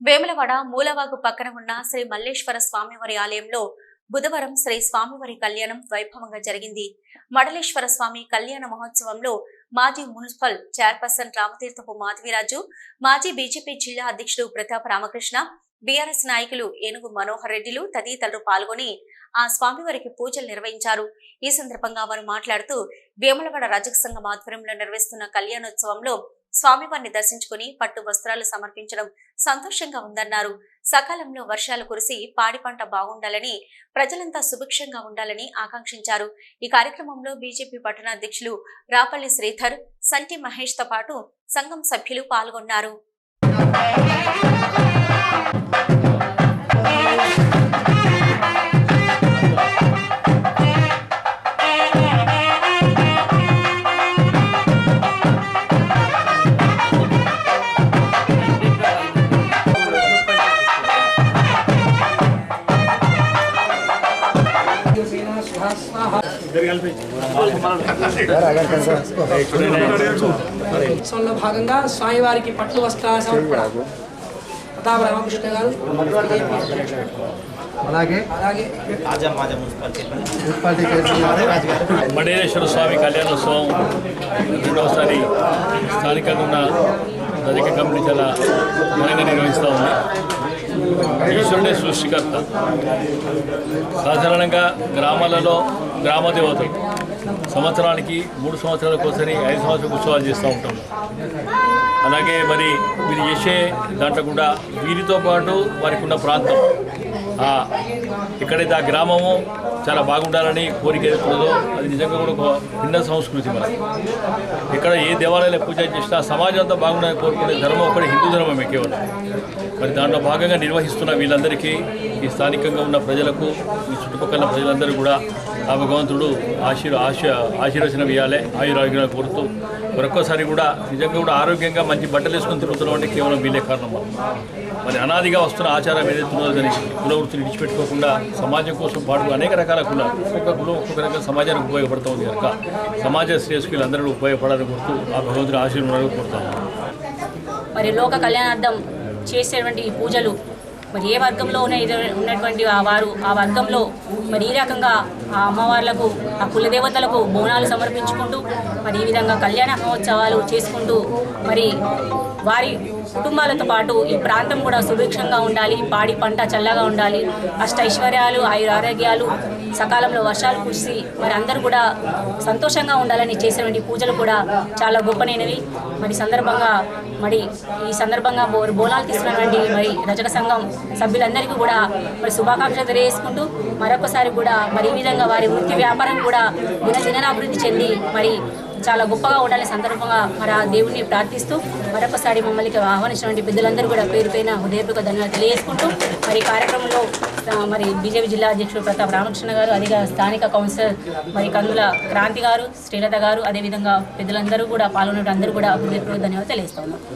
వేములవాడ మూలవాగు పక్కన ఉన్న శ్రీ మల్లేశ్వర స్వామివారి ఆలయంలో బుధవారం శ్రీ స్వామివారి కళ్యాణం వైభవంగా జరిగింది. మడలేశ్వర స్వామి కళ్యాణ మహోత్సవంలో మాజీ మున్సిపల్ చైర్పర్సన్ రామతీర్థపు మాధవిరాజు మాజీ బీజేపీ జిల్లా అధ్యక్షుడు ప్రతాప్ రామకృష్ణ బీఆర్ఎస్ నాయకులు ఏనుగు మనోహర్ రెడ్డిలు తదితరులు పాల్గొని ఆ స్వామివారికి పూజలు నిర్వహించారు. ఈ సందర్భంగా వారు మాట్లాడుతూ వేములవాడ రజక సంఘం ఆధ్వర్యంలో నిర్వహిస్తున్న కళ్యాణోత్సవంలో స్వామివారిని దర్శించుకుని పట్టు వస్త్రాలు సమర్పించడం సంతోషంగా ఉందన్నారు. సకాలంలో వర్షాలు కురిసి పాడి పంట బాగుండాలని ప్రజలంతా సుభిక్షంగా ఉండాలని ఆకాంక్షించారు. ఈ కార్యక్రమంలో బీజేపీ పట్టణాధ్యక్షులు రాపల్లి శ్రీధర్ సంటి మహేష్తో పాటు సంఘం సభ్యులు పాల్గొన్నారు. ఉత్సవంలో భాగంగా స్వామివారికి పట్టు వస్త్రాల సమర్పణ ప్రతాప రామకృష్ణ గారు. అలాగే అలాగే. మున్సిపాలిటీ చైర్మన్ మడేశ్వర స్వామి కళ్యాణోత్సవం రెండవసారి స్థానికంగా ఉన్న రజక కమిటీ చాలా ఘనంగా నిర్వహిస్తూ ఉంది ఈశ్వరుడే సృష్టికర్త. సాధారణంగా గ్రామాలలో గ్రామ దేవతలు సంవత్సరానికి మూడు సంవత్సరాలకు ఒకసారి ఐదు సంవత్సరాలకు ఉత్సవాలు చేస్తూ ఉంటాం అలాగే మరి మీరు చేసే దాంట్లో కూడా వీరితో పాటు వారికి ఉన్న ప్రాంతం ఇక్కడైతే ఎక్కడైతే ఆ గ్రామము చాలా బాగుండాలని కోరిక ఎదుర్కొన్నదో అది నిజంగా కూడా ఒక భిన్న సంస్కృతి మనకి ఇక్కడ ఏ దేవాలయాలు పూజ చేసినా సమాజం అంతా బాగుండాలని కోరుకునే ధర్మం ఒకటి హిందూ ధర్మమే కేవలం. మరి దాంట్లో భాగంగా నిర్వహిస్తున్న వీళ్ళందరికీ ఈ స్థానికంగా ఉన్న ప్రజలకు ఈ చుట్టుపక్కల ప్రజలందరూ కూడా ఆ భగవంతుడు ఆశీర్ ఆశ ఆశీర్వచనం ఇవ్వాలి ఆయురారోగ్యాలు కోరుతూ మరొక్కసారి కూడా నిజంగా కూడా ఆరోగ్యంగా మంచి బట్టలు వేసుకొని తిరుగుతున్నాం అంటే కేవలం వీళ్ళే కారణం మరి అనాదిగా వస్తున్న ఆచారం ఏదైతే దానికి కుల విడిచిపెట్టుకోకుండా సమాజం కోసం పాటు అనేక రకాల కుల ఒక్కొక్క కులం ఒక్కొక్క రకంగా సమాజానికి ఉపయోగపడుతుంది కనుక సమాజ శ్రేయస్సుకి వీళ్ళందరూ ఉపయోగపడాలని కోరుతూ ఆ భగవంతుని ఆశీర్వాదాలు కోరుతాము. మరి లోక కళ్యాణార్థం చేసేటువంటి పూజలు మరి ఏ వర్గంలో ఉన్న ఉన్నటువంటి ఆ వారు ఆ వర్గంలో మరి ఈ రకంగా ఆ అమ్మవార్లకు ఆ కులదేవతలకు బోనాలు సమర్పించుకుంటూ మరి ఈ విధంగా కళ్యాణ మహోత్సవాలు చేసుకుంటూ మరి వారి కుటుంబాలతో పాటు ఈ ప్రాంతం కూడా సుభిక్షంగా ఉండాలి పాడి పంట చల్లగా ఉండాలి అష్ట ఐశ్వర్యాలు ఆయుర ఆరోగ్యాలు సకాలంలో వర్షాలు కురిసి మరి అందరూ కూడా సంతోషంగా ఉండాలని చేసినటువంటి పూజలు కూడా చాలా గొప్పనైనవి. మరి సందర్భంగా మరి ఈ సందర్భంగా బోరు బోనాలు తీసుకున్నటువంటి మరి రజక సంఘం సభ్యులందరికీ కూడా మరి శుభాకాంక్షలు తెలియజేసుకుంటూ మరొకసారి కూడా మరి ఈ విధంగా వారి వృత్తి వ్యాపారం కూడా దినదిన అభివృద్ధి చెంది మరి చాలా గొప్పగా ఉండాలని సందర్భంగా మరి ఆ దేవుణ్ణి ప్రార్థిస్తూ మరొకసారి మమ్మల్ని ఆహ్వానించినటువంటి పెద్దలందరూ కూడా పేరు పైన హృదయపూర్వక ధన్యవాదాలు తెలియజేసుకుంటూ మరి కార్యక్రమంలో మరి బీజేపీ జిల్లా అధ్యక్షుడు ప్రతాప్ రామకృష్ణ గారు అదిగా స్థానిక కౌన్సిలర్ మరి కందుల క్రాంతి గారు శ్రీలత గారు అదేవిధంగా పెద్దలందరూ కూడా పాల్గొన్న అందరూ కూడా హృదయపూర్వక ధన్యవాదాలు తెలియజేస్తా